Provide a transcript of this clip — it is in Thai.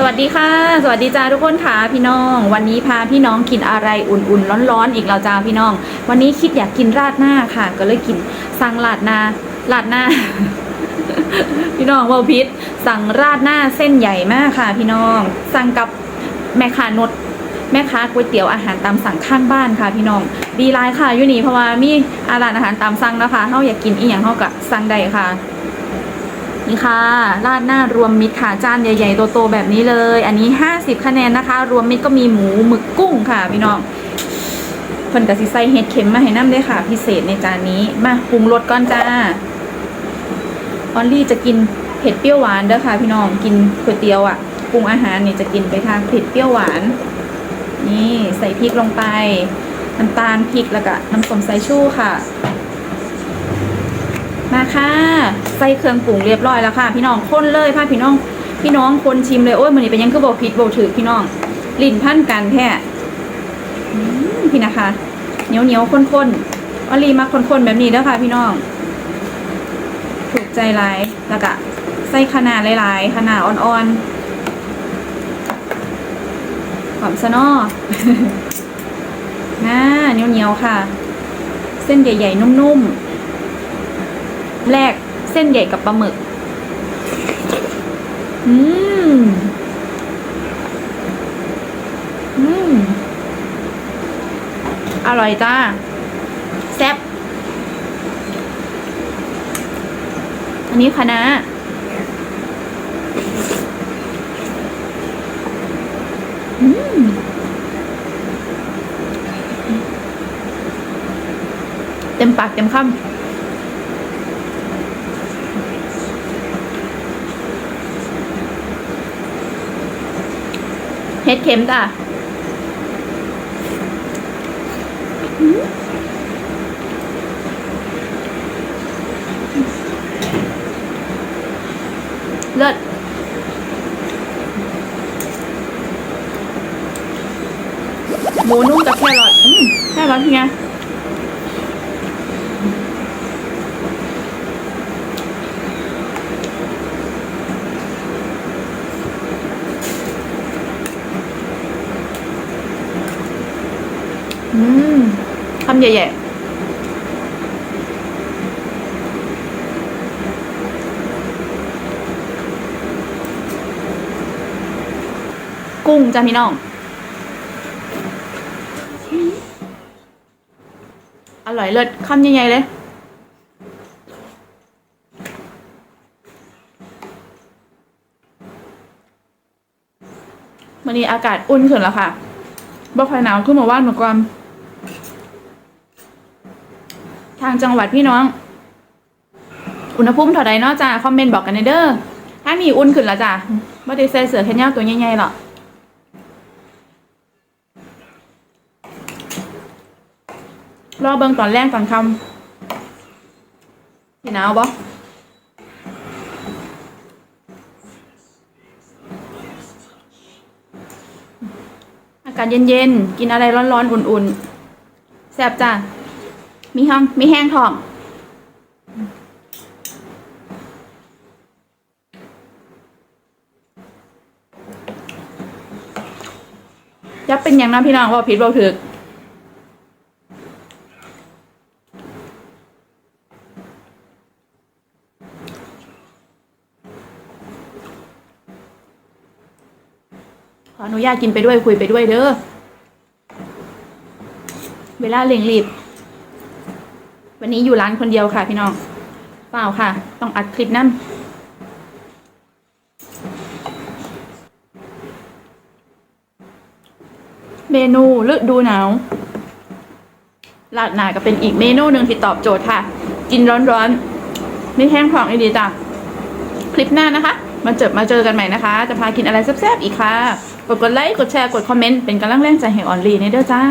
สวัสดีค่ะ สวัสดีจ้าทุกคนค่ะพี่น้อง วันนี้พาพี่น้องกินอะไรอุ่นๆ ร้อนๆ อีกแล้วจ้าพี่น้อง วันนี้คิดอยากกินราดหน้าค่ะ ก็เลยกินสั่งราดหน้าราดหน้า พี่น้องเวาพิษสั่งราดหน้าเส้นใหญ่มากค่ะ พี่น้อง สั่งกับแม่ค้านดแม่ค้าก๋วยเตี๋ยวอาหารตามสั่งข้างบ้านค่ะ พี่น้อง ดีไลน์ค่ะอยู่นี่เพราะว่ามีอาร้านอาหารตามสั่งนะคะเฮาอยากกินอีหยังเฮาก็สั่งได้ค่ะ นี่ค่ะ ราดหน้ารวมมิตรค่ะ จานใหญ่ ๆ โต ๆ แบบนี้เลย อันนี้ 50 คะแนนนะคะ รวมมิตรก็มีหมูหมึกกุ้งค่ะพี่น้องเพิ่นกับสิใส่เห็ดเข็มมาให้น้ำด้วยค่ะ พิเศษในจานนี้ มาปรุงรสก่อนจ้า ออนลี่จะกินเผ็ดเปรี้ยวหวานเด้อค่ะ พี่น้องกินก๋วยเตี๋ยวอะปรุงอาหารนี่จะกินไปทางเผ็ดเปรี้ยวหวาน นี่ใส่พริกลงไปน้ำตาลพริกแล้วก็น้ำส้มสายชูค่ะ มาค่ะใส่เครื่องปรุงเรียบร้อยแล้วค่ะ พี่น้องคนเลยค่ะพี่น้องพี่น้องคนชิมเลยโอ้ยมันนี่เป็นยังคือบอกผิดบอกถือพี่น้องลิ้นพันกันแท้พี่นะคะเหนียวเหนียวข้นข้นๆอลีมาข้นข้นแบบนี้เด้อค่ะ พี่น้อง ถูกใจหลายแล้วก็ใส่ขนาดหลายๆขนาดอ่อนๆหอมซะเนอน่าเหนียวเหนียวค่ะ เส้นใหญ่ๆนุ่มๆ แรกเส้นใหญ่กับปลาหมึก อืม อืม อร่อยจ้า แซ่บ อันนี้คะน้าอืมเต็มปากเต็มคำ เฮ็ดเค็มจ้ะเลิศหมูนุ่มกับแครอทแครอทเป็นไง อืม คำใหญ่ๆกุ้งจ้าพี่น้อง อร่อยเลิศคำใหญ่ๆเลย วันนี้อากาศอุ่นขึ้นแล้วค่ะบ่ค่อยหนาวขึ้นมาว่านเหมือนกัน ทางจังหวัดพี่น้อง อุณหภูมิเท่าใดเนาะจ้าคอมเมนต์บอกกันในเด้อถ้ามีอุ่นขึ้นแล้วจ้าบ่ได้ใส่เสื้อแขนยาวตัวใหญ่ๆหรอกรอเบิ่งตอนแรกตอนคำสิหนาวบ่อากาศเย็นๆ กินอะไรร้อนๆ อุ่นๆ แซ่บจ้า มีห้องมีแห้งทองจะเป็นอย่างนั้นพี่น้องว่าผิดบ่ถึกขออนุญาตกินไปด้วยคุยไปด้วยเด้อ เวลาเร่งรีบ วันนี้อยู่ร้านคนเดียวค่ะพี่น้อง เปล่าค่ะ ต้องอัดคลิปนั่นเมนูฤดูหนาวลาดหนาก็เป็นอีกเมนูหนึ่งที่ตอบโจทย์ค่ะ กินร้อนๆ ไม่แห้งท้องไอดีจ้ะคลิปหน้านะคะ มาเจอมาเจอกันใหม่นะคะ จะพากินอะไรแซ่บๆอีกค่ะ กดกดไลค์ กดแชร์ กดคอมเมนต์ เป็นกำลังแรงใจให้ออนลีในเด้อจ้า